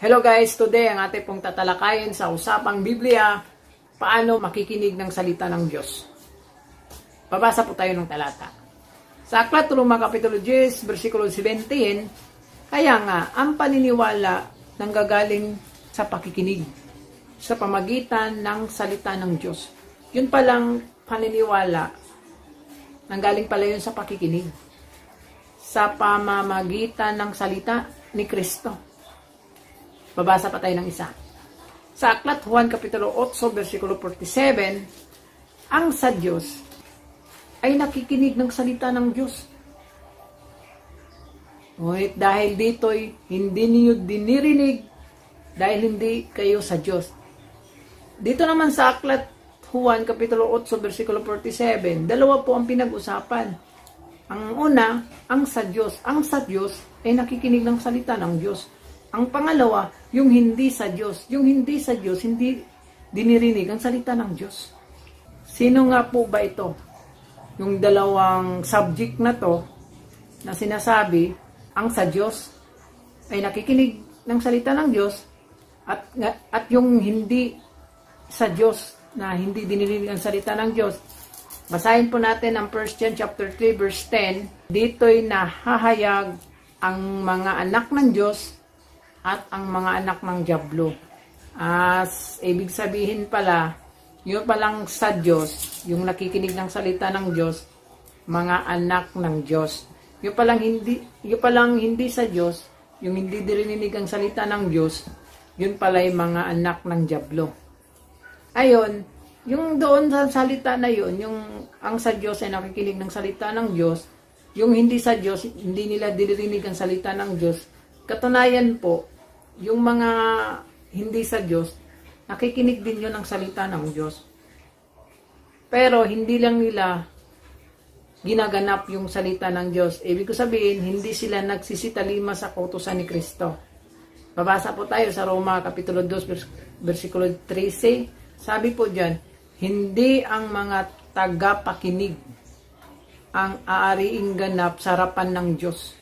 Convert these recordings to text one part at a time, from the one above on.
Hello guys, today ang ating pong tatalakayin sa usapang Biblia, paano makikinig ng salita ng Diyos. Babasa po tayo ng talata. Sa Aklat Roma Kapitulo 10, versikulo 17, kaya nga, ang paniniwala nanggagaling sa pakikinig, sa pamagitan ng salita ng Diyos. Yun palang paniniwala, nanggaling pala yun sa pakikinig, sa pamamagitan ng salita ni Kristo. Babasa pa tayo ng isa. Sa Aklat Juan Kapitulo 8, versikulo 47, ang sa Diyos ay nakikinig ng salita ng Diyos. Ngunit dahil dito'y hindi niyo dinirinig dahil hindi kayo sa Diyos. Dito naman sa Aklat Juan Kapitulo 8, versikulo 47, dalawa po ang pinag-usapan. Ang una, ang sa Diyos. Ang sa Diyos ay nakikinig ng salita ng Diyos. Ang pangalawa, yung hindi sa Diyos. Yung hindi sa Diyos, hindi dinirinig ang salita ng Diyos. Sino nga po ba ito? Yung dalawang subject na to na sinasabi, ang sa Diyos ay nakikinig ng salita ng Diyos at, at yung hindi sa Diyos na hindi dinirinig ang salita ng Diyos. Basahin po natin ang 1 John chapter 3 verse 10. Dito'y nahahayag ang mga anak ng Diyos at ang mga anak ng Diablo. As ibig sabihin pala, yun palang sa Diyos, yung nakikinig ng salita ng Diyos, mga anak ng Diyos. Yung palang hindi, yung palang hindi sa Diyos, yung hindi dirinig ang salita ng Diyos, yun pala yung mga anak ng Diablo. Ayon, yung doon sa salita na yun, yung ang sa Diyos ay nakikinig ng salita ng Diyos, yung hindi sa Diyos, hindi nila dirinig ang salita ng Diyos, katunayan po, yung mga hindi sa Diyos, nakikinig din yun ng salita ng Diyos. Pero hindi lang nila ginaganap yung salita ng Diyos. Ibig ko sabihin, hindi sila nagsisitalima sa kautusan ni Kristo. Babasa po tayo sa Roma Kapitulo 2, vers- versikulo 13. Sabi po dyan, hindi ang mga tagapakinig ang aariing ganap sa harapan ng Diyos,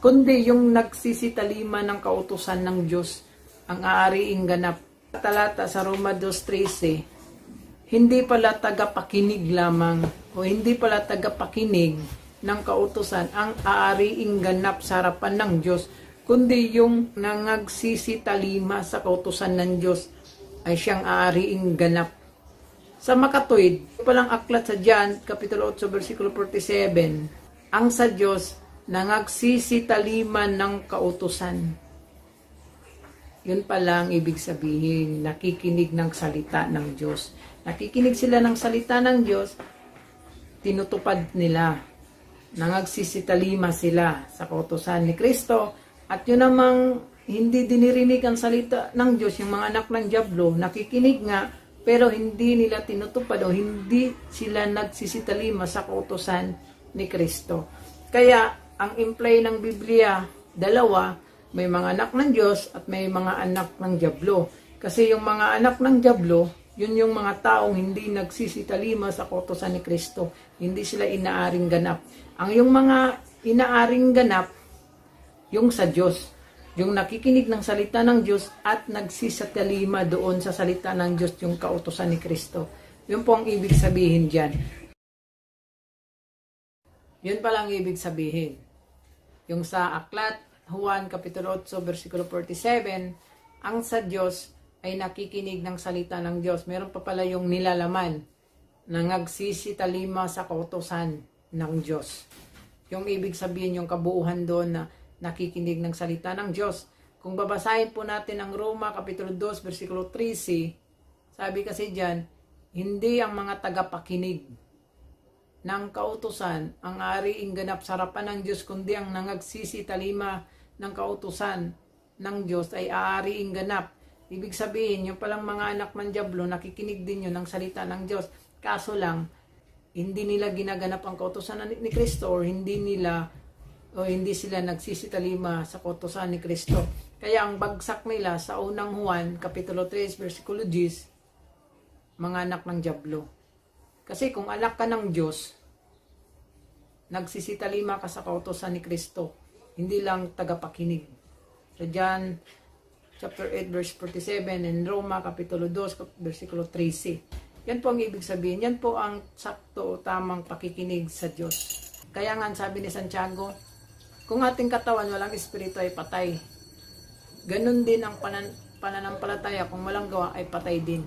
kundi yung nagsisitalima ng kautusan ng Diyos ang aariing ganap. Talata sa Roma 2.13, hindi pala tagapakinig lamang o hindi pala tagapakinig ng kautusan ang aariing ganap sa harapan ng Diyos, kundi yung nangagsisitalima sa kautusan ng Diyos ay siyang aariing ganap. Sa makatuwid, palang aklat sa John, Kapitulo 8, versikulo 47, ang sa Diyos nangagsisitalima ng kautusan. Yun palang ibig sabihin, nakikinig ng salita ng Diyos. Nakikinig sila ng salita ng Diyos, tinutupad nila. Nangagsisitalima sila sa kautusan ni Kristo. At yun namang hindi dinirinig ang salita ng Diyos, yung mga anak ng Diablo, nakikinig nga, pero hindi nila tinutupad o hindi sila nagsisitalima sa kautusan ni Kristo. Kaya, ang imply ng Biblia, dalawa, may mga anak ng Diyos at may mga anak ng Diablo. Kasi yung mga anak ng Diablo, yun yung mga taong hindi nagsisitalima sa kautosan ni Kristo. Hindi sila inaaring ganap. Ang yung mga inaaring ganap, yung sa Diyos. Yung nakikinig ng salita ng Diyos at nagsisatalima doon sa salita ng Diyos yung kautosan ni Kristo. Yun po ang ibig sabihin dyan. Yun pa lang ibig sabihin. Yung sa aklat, Juan Kapitulo 8, versikulo 47, ang sa Diyos ay nakikinig ng salita ng Diyos. Meron pa pala yung nilalaman na nagsisitalima sa kautosan ng Diyos. Yung ibig sabihin, yung kabuuhan doon na nakikinig ng salita ng Diyos. Kung babasahin po natin ang Roma Kapitulo 2, versikulo 13, sabi kasi dyan, hindi ang mga tagapakinig ng kautusan ang ariing ganap sa harapan ng Diyos, kundi ang nangagsisitalima ng kautusan ng Diyos ay aariing ganap. Ibig sabihin, yung palang mga anak ng Diablo, nakikinig din yun ng salita ng Diyos. Kaso lang, hindi nila ginaganap ang kautusan ni Kristo or hindi nila o hindi sila nagsisitalima sa kautusan ni Kristo. Kaya ang bagsak nila sa unang Juan, Kapitulo 3, versikulo 10, mga anak ng Diablo. Kasi kung anak ka ng Diyos, nagsisitalima ka sa kautosan ni Kristo, hindi lang tagapakinig. So dyan, chapter 8 verse 47 and Roma kapitulo 2 versikulo 13. Yan po ang ibig sabihin. Yan po ang sakto o tamang pakikinig sa Diyos. Kaya nga sabi ni Santiago, kung ating katawan walang espiritu ay patay. Ganon din ang panan pananampalataya kung walang gawa ay patay din.